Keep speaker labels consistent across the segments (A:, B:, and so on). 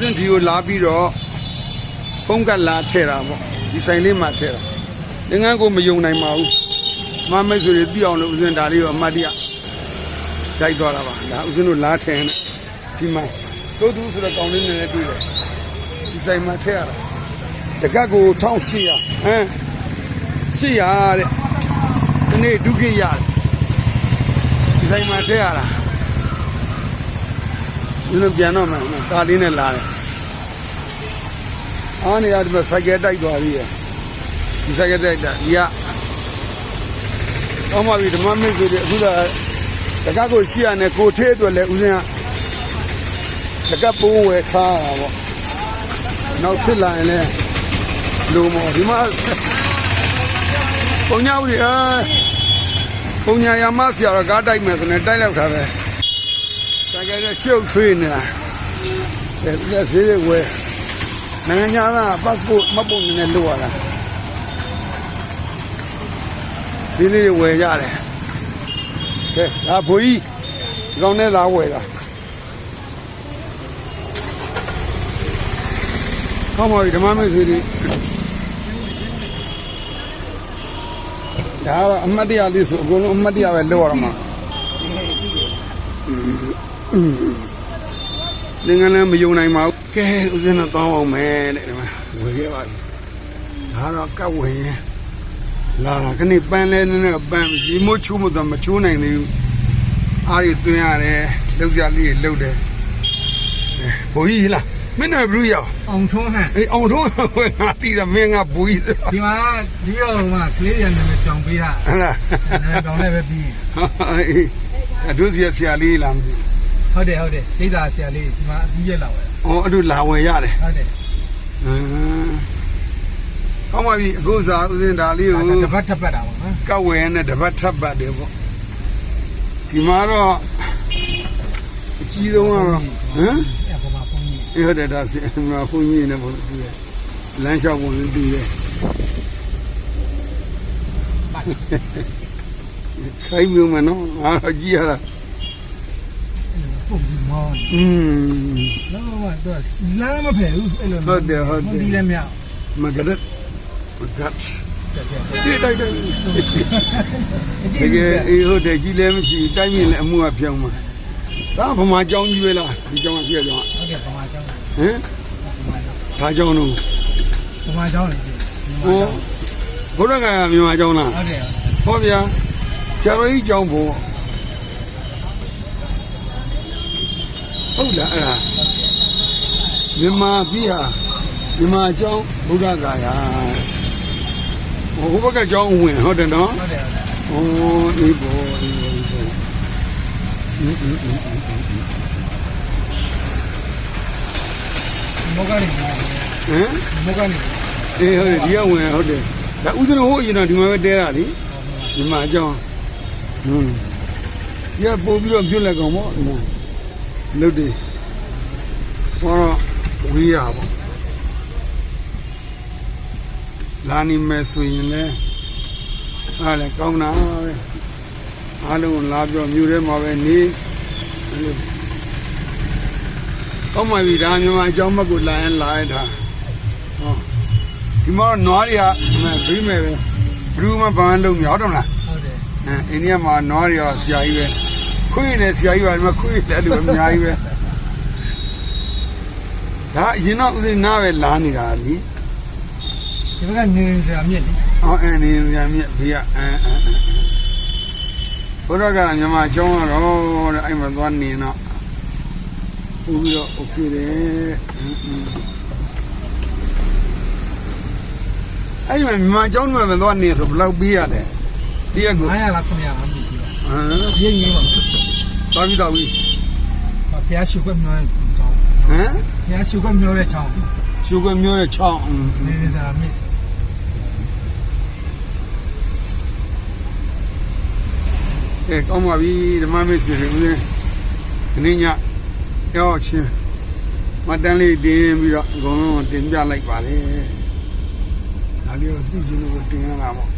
A: ဦးစင်းဒီကိုလာပြီးတော့ဖုန်းကလာထည့်တာပေါ့ဒီဆိုင်လေးမှာထည့်တာသင်္ကန်းကိုမယုံနိုင်ပါဘူးမမိတ်ဆွေတွေသိအောင်လို့ဦးစင်းဒါလေးကိုအမှတ်တရတိုက်သွားတာပါဒါဦးစင်းတို့လာထည့်နေဒီမှာစိုးသူဆိုတဲ့ကောင်းလေးနဲ့လည်းတွေ့တယ်ဒီဆိုင်မှာထည့်ရတာတကက်ကို1800ဟမ်800တဲ့ဒီနေ့ဒုက္ခရတယ်ဒီဆိုင်မှာထည့်ရတာ ဒီလိုပြန်တော့မှကားလေးနဲ့လာတယ်အားနေရဒီမှာစိုက်ကယ်တိုက်သွားပြီဒီစိုက်ကယ်တိုက်တာဒီကအော်မပြီဓမ္မမင်းဆိုတဲ့အခုကတကကိုရှိရနဲ့ကိုထေးအတွက်လည်းဦးစင်းကတကပိုးဝယ်ထားတာပေါ့နောက်ဖြစ်လာရင်လည်းလူမော်ဒီမှာပုံညာဦးဒီအဲပုံညာရမဆရာတော့ကားတိုက်မယ်ဆိုရင်တိုက်လောက်တာပဲ တကယ်တော့ရှုပ်ထွေးနေတာတဲ့ပြည့်စည်ဝဲနိုင်ငံသားကပတ်ဖို့မပုံနေလို့ရတာဒီလေးတွေဝယ်ရတယ်ကဲဒါဘိုးကြီးဒီကောင်နဲ့လာဝယ်တာကောင်းပါပြီဓမ္မမေဆွေတွေဒါကတော့အမတ်တရားလေးဆိုအကုန်လုံးအမတ်တရားပဲလောက်ရမှာ သင်္ကန်းလည်းမယုံနိုင်ပါဘူးကဲဦးဇင်းတော့တောင်းအောင်မယ်တဲ့ဒီမှာဝယ်ခဲ့ပါပြီဒါတော့ကတ်ဝင်ရင်လာတာခဏပန်းလဲနည်းနည်းပန်းဒီမို့ချိုးမတော့မချိုးနိုင်သေးဘူးအားရသွင်းရတယ်လှုပ်ရှားလေးလှုပ်တယ်ဘိုးကြီးလားမင်းနဲ့ဘလူးရောက်
B: အောင်ထုံးဟန်
A: အေးအောင်တော့ဝင်ငါတီးတယ်မင်းကဘိုးကြီး
B: ဒီမှာဒီရောမှာကလေးရနေနဲ့ကြောင်ပေးတာ
A: ဟလား
B: အဲကောင်လည်းပဲပြီး
A: အေးအဒုစီဆရာလေးလားမသိ
B: ဟုတ်တယ်ဟုတ်တယ်စိတ်သာဆရာလေးဒီမှာအပြီးရက်လောက်ပဲ
A: ဘူးအော်အဒုလာဝယ်ရတယ်
B: ဟုတ်တယ်
A: ဟမ်ကောင်းပါပြီအခုစားဦးစင်းဒါလေးကို
B: တပတ်တစ်ပတ်တာပေါ့နော်
A: ကဝယ်နဲ့တပတ်ထပ်ပတ်တယ်ပေါ့ဒီမှာတော့အကြီးဆုံးကတော့ဟမ်
B: အဲပေါ်မှာပုံကြီး
A: အေးဟုတ်တယ်ဒါစီမှာဘုန်းကြီးနဲ့ဘုန်းကြီးတယ်လမ်းလျှောက်ပုံတူတယ်ခိုင်းမျိုးမနော်အားတော့ကြည့်ရတာ
B: ပုံကြီးမောင်း
A: อืม
B: တော့တော့လမ်းမဖယ်ဘူးအဲ့လို
A: ဟုတ်တယ်ဟုတ်တယ်
B: ဒီလည်းမြောက်
A: မဂရတ်မဂတ်
B: တက်တယ်
A: ဒီတိုက်တိုက်တကယ်အေးဟုတ်တယ်ကြီးလည်းမရှိဘူးတိုင်းမြင်လည်းအမှုအပြောင်းမှာဒါဗမာကြောင်းကြီးပဲလားဒီကြောင်းကပြည့်ကြောင်း
B: ဟုတ်တယ်ပမာကျောင်း
A: ဟမ်ဒါကြောင်းတော့
B: ပမာကျောင်းလေ
A: ဟောဘုရားကမြန်မာကြောင်းလား
B: ဟုတ်တယ်
A: ဟောဗျာဆရာတော်ကြီးကြောင်းဖို့ ဟုတ်လားအဲ့ဒါမြန်မာပြည်ဟာမြန်မာအကြောင်းဗုဒ္ဓဂါယာဟိုဘက်ကအကြောင်းဝင်ဟုတ်တယ်နော်
B: ဟုတ်တယ်
A: ဟိုဒီပေါ်ဒီပေါ်ဒီပေါ်
B: မောကနေ
A: ဟမ်
B: မောကနေ
A: အေးဟုတ်တယ်ဒီကဝင်ဟုတ်တယ်ဒါဥဒ္ဓရဟိုအရင်တော့ဒီမှာပဲတဲတာလေဒီမှာအကြောင်းဟွန်းဒီကပို့ပြီးတော့ပြုတ်လက်ကောင်ပေါ့ဒီမှာ လုတ်တယ်ဟောတော့ဝေးရပေါ့လာနေမယ်ဆိုရင်လည်းအားလည်းကောင်းတာပဲအားလုံးလာပြောမြို့ထဲမှာပဲနေအဲ့လိုကောင်းပါပြီဒါမြန်မာအကြောင်းဘက်ကိုလာရင်လာရတာဟောဒီမှာတော့နွားတွေကဘေးမဲ့ပဲဘလူးမပန်းလုံးမြောက်တော့မလား
B: ဟုတ်တယ်
A: အဲအိန္ဒိယမှာနွားတွေကဆရာကြီးပဲ ခွေးနဲ့ဆရာကြီးပါဒီမှာခွေးလည်းအဲ့လိုပဲအများကြီးပဲဒါအရင်တော့ဦးစင်းနားပဲလာနေတာလी
B: ဒီဘက်ကနေဆရာမြင့်လေ
A: အော်အင်းနေမြန်မြက်ဘေးကအဲအဲဘုရားကမြန်မာကျောင်းကတော့တဲ့အဲ့မှာသွားနေတော့ပို့ပြီးတော့ okay တယ်အင်းအင်းအဲ့မှာမြန်မာကျောင်းမှာသွားနေဆိုဘယ်လောက်ပေးရလဲဒီကကို
B: 900လား900လားမသိဘူး
A: ဟမ်
B: ရင်းရင်းပါ
A: တော်ပြီတော်ပြီ
B: ဘုရားရှုခွင့်မျောတဲ့ချောင်း
A: ဟမ်
B: ဘုရားရှုခွင့်မျောတဲ့ချောင်း
A: ရှုကမျိုးရဲ့ချောင်း
B: နေနေစားမစ်
A: အဲကောင်းပါပြီဓမ္မမေစီဦးလေးခင်းညရောချင်းမတန်းလေးတင်ပြီးတော့အကုန်လုံးတင်ပြလိုက်ပါလေဒါလေးတော့သိချင်လို့တင်ရတာပေါ့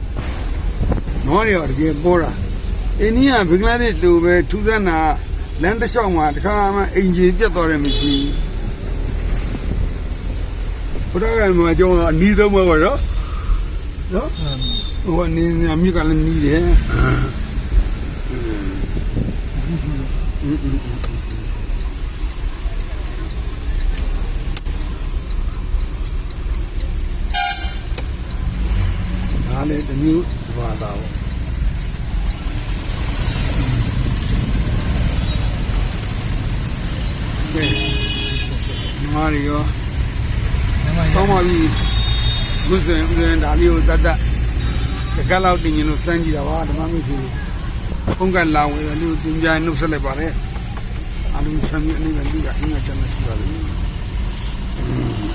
A: မောရီရောတကယ်ပေါ်တာ အိန္ဒိယဘင်္ဂလားဒေ့ရှ်လိုပဲထူးဆန်းတာလမ်းတစ်လျှောက်မှာတခါမှအင်ဂျီပြတ်သွားတယ်မရှိဘူးဘုရားကမှာကျောင်းအနီးဆုံးပဲပေါ့နော်နော်
B: အင်း
A: ဟိုအနေနဲ့မြစ်ကလည်းနီးတယ်ဒါလည်းတစ်မျိုးဘာသာပေါ့ကဲ မာရီယော
B: နမရ
A: ကောင်းပါပြီခုဆိုရင်ဥစဉ်ဒါလေးကိုတတ်တတ်တကက်လောက်တင်ရင်လို့စမ်းကြည့်တာပါဓမ္မမိတ်ဆွေဖုန်းကလာဝင်လေးကိုတင်ပြနှုတ်ဆက်လိုက်ပါလေအလုံးချမ်းမြေအနေနဲ့လူကအင်းငါချမ်းသာရှိပါလိမ့်